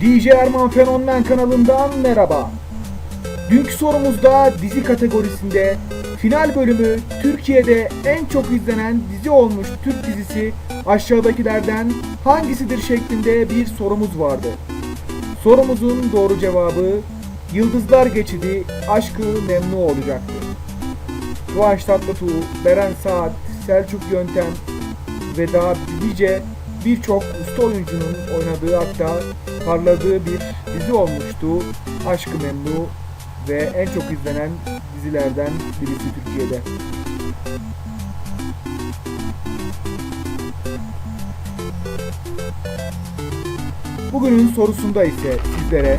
DJ Erman Fenomen kanalından merhaba. Dünkü sorumuzda dizi kategorisinde final bölümü Türkiye'de en çok izlenen dizi olmuş Türk dizisi aşağıdakilerden hangisidir şeklinde bir sorumuz vardı. Sorumuzun doğru cevabı Yıldızlar Geçidi Aşkı Memnu olacaktı. Kıvanç Tatlıtuğ, Beren Saat, Selçuk Yöntem ve daha nice birçok usta oyuncunun oynadığı hatta parladığı bir dizi olmuştu. Aşkı Memnu ve en çok izlenen dizilerden birisi Türkiye'de. Bugünün sorusunda ise sizlere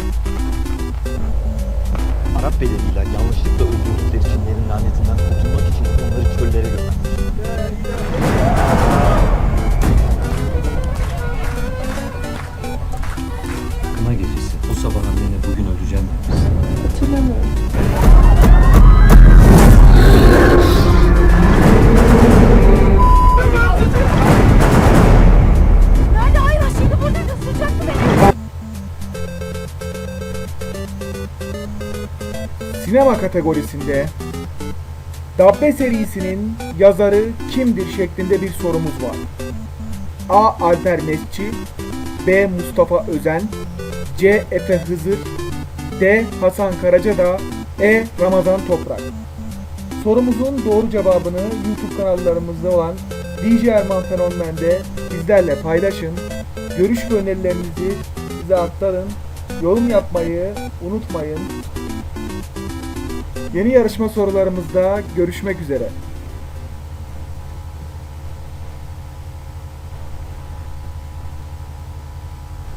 Arap bedeliyle yanlışlıkla öldürdükleri Çinlerin lanetinden kurtulmak için onları çöllere göndermiş. Sinema kategorisinde Dabbe serisinin yazarı kimdir şeklinde bir sorumuz var. A. Alper Mesci B. Mustafa Özen C. Efe Hızır D. Hasan Karacadağ E. Ramazan Toprak Sorumuzun doğru cevabını YouTube kanallarımızda olan DJ Erman Fenomen'de bizlerle paylaşın. Görüş ve önerilerinizi bize aktarın. Yorum yapmayı unutmayın. Yeni yarışma sorularımızda görüşmek üzere.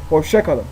Hoşça kalın.